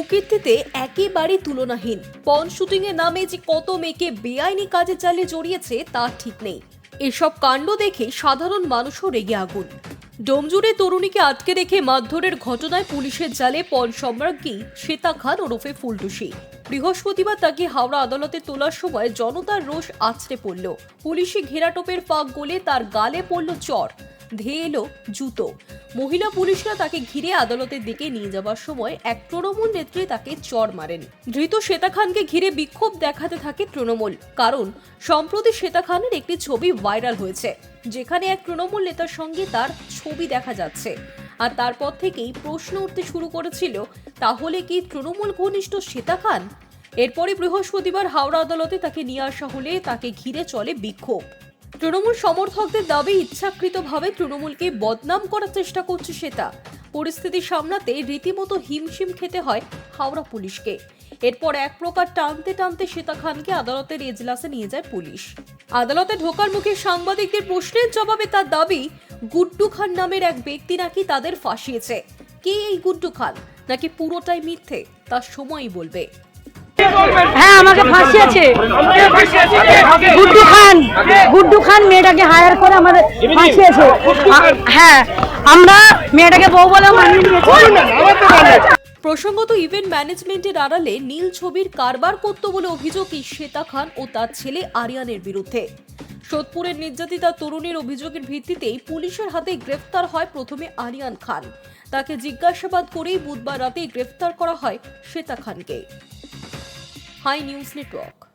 কুকীর্তিতে একেবারে তুলনাহীন। পন শুটিং এর নামে যে কত মেয়েকে বেআইনি কাজে চালিয়ে জড়িয়েছে, তার ঠিক নেই। এসব কাণ্ড দেখে সাধারণ মানুষও রেগে আগুন। ডোমজুড়ে তরুণীকে আটকে রেখে মারধরের ঘটনায় পুলিশের জালে পন সম্রাজ্ঞী শ্বেতা খান ওরফে ফুলটুসি বৃহস্পতিবার তাকে হাওড়া আদালতে তোলার সময় জনতার রোষ আছড়ে পড়ল। পুলিশি ঘেরাটোপের ফাঁক গলে তার গালে পড়ল চর। ধেয়ে এলো জুতো। মহিলা পুলিশরা তাকে ঘিরে আদালতের দিকে নিয়ে যাওয়ার সময় এক তৃণমূল নেত্রী তাকে চর মারেন। ধৃত শ্বেতা খানকে ঘিরে বিক্ষোভ দেখাতে থাকে তৃণমূল, কারণ সম্প্রতি শ্বেতা খানের একটি ছবি ভাইরাল হয়েছে, যেখানে এক তৃণমূল নেতার সঙ্গে তার ছবি দেখা যাচ্ছে। আর তারপর থেকেই প্রশ্ন উঠতে শুরু করেছিল, তাহলে কি তৃণমূল ঘনিষ্ঠ শ্বেতা খান? এরপরে বৃহস্পতিবার হাওড়া আদালতে তাকে নিয়ে আসা হলে তাকে ঘিরে চলে বিক্ষোভ। তৃণমূল সমর্থকদের দাবি, ইচ্ছাকৃতভাবে তৃণমূলকে বদনাম করার চেষ্টা করছে শ্বেতা পরিস্থিতি সামলাতে রীতিমতো হিমশিম খেতে হয় হাওড়া পুলিশকে। এরপর এক প্রকার টানতে টানতে শ্বেতা খানকে আদালতের এজলাসে নিয়ে যায় পুলিশ। আদালতে ঢোকার মুখে সাংবাদিকদের প্রশ্নের জবাবে তার দাবি, গুড্ডু খান নামের এক ব্যক্তি নাকি তাদের ফাঁসিয়েছে। কে এই গুড্ডু খান? নাকি পুরোটাই মিথ্যে? তার সময়ই বলবে। হ্যাঁ আমাকে ফাঁসিয়েছে। গুড্ডু খান গুড্ডু খান মেয়েটাকে হায়ার করে আমাদের ফাঁসিয়েছে। আ- হ্যাঁ আমরা মেয়েটাকে বউ বলে প্রসঙ্গত ইভেন্ট ম্যানেজমেন্টের আড়ালে নীল ছবির কারবার করত বলে অভিযোগ শ্বেতা খান ও তার ছেলে আরিয়ানের বিরুদ্ধে। সোদপুরের নির্যাতিতা তরুণীর অভিযোগের ভিত্তিতেই পুলিশের হাতে গ্রেফতার হয় প্রথমে আরিয়ান খান। তাকে জিজ্ঞাসাবাদ করেই বুধবার রাতে গ্রেফতার করা হয় শ্বেতা খানকে। High News Network.